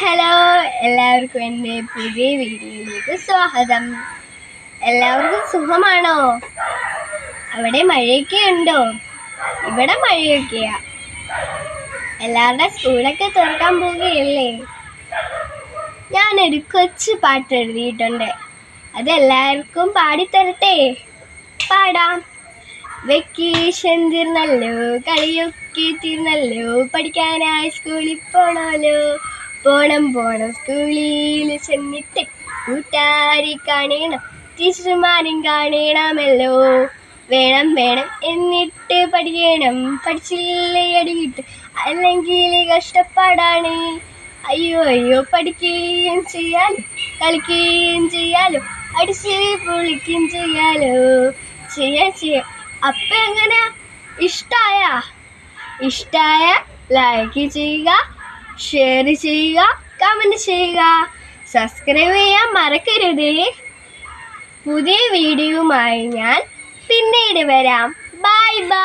Hello എല്ലാവർക്കും എന്റെ പുതിയ വീഡിയോയിലേക്ക് സ്വാഗതം. എല്ലാവർക്കും സുഖമാണോ? അവിടെ മഴയൊക്കെ ഉണ്ടോ? ഇവിടെ മഴയൊക്കെയാ. എല്ലാവരുടെ സ്കൂളൊക്കെ തുറക്കാൻ പോവുകയല്ലേ? ഞാനൊരു കൊച്ചു പാട്ട് എഴുതിയിട്ടുണ്ട്. അതെല്ലാവർക്കും പാടിത്തരട്ടെ. പാടാം. വെക്കേഷൻ തീർന്നല്ലോ കളിയൊക്കെ തീർന്നല്ലോ പഠിക്കാനായി സ്കൂളിൽ പോണല്ലോ. പോണം പോണം. സ്കൂളിൽ ചെന്നിട്ട് കൂട്ടാരി കാണണം. ടീച്ചർമാരും കാണണമല്ലോ. വേണം വേണം എന്നിട്ട് പഠിക്കണം. പഠിച്ചില്ലേ അടിയിട്ട്. അല്ലെങ്കിൽ കഷ്ടപ്പാടാണ്. അയ്യോ അയ്യോ പഠിക്കുകയും ചെയ്യാലോ. കളിക്കുകയും ചെയ്യാലോ. അടിച്ച് പൊളിക്കുകയും ചെയ്യാലോ. ചെയ്യാൻ ചെയ്യാം. അപ്പം എങ്ങനെ ഇഷ്ടായ? ഇഷ്ടായ? ലൈക്ക് ചെയ്യുക. ഷെയർ ചെയ്യുക കമന്റ് ചെയ്യുക. സബ്സ്ക്രൈബ് ചെയ്യാൻ മറക്കരുത്. പുതിയ വീഡിയോയുമായി ഞാൻ പിന്നീട് വരാം. Bye bye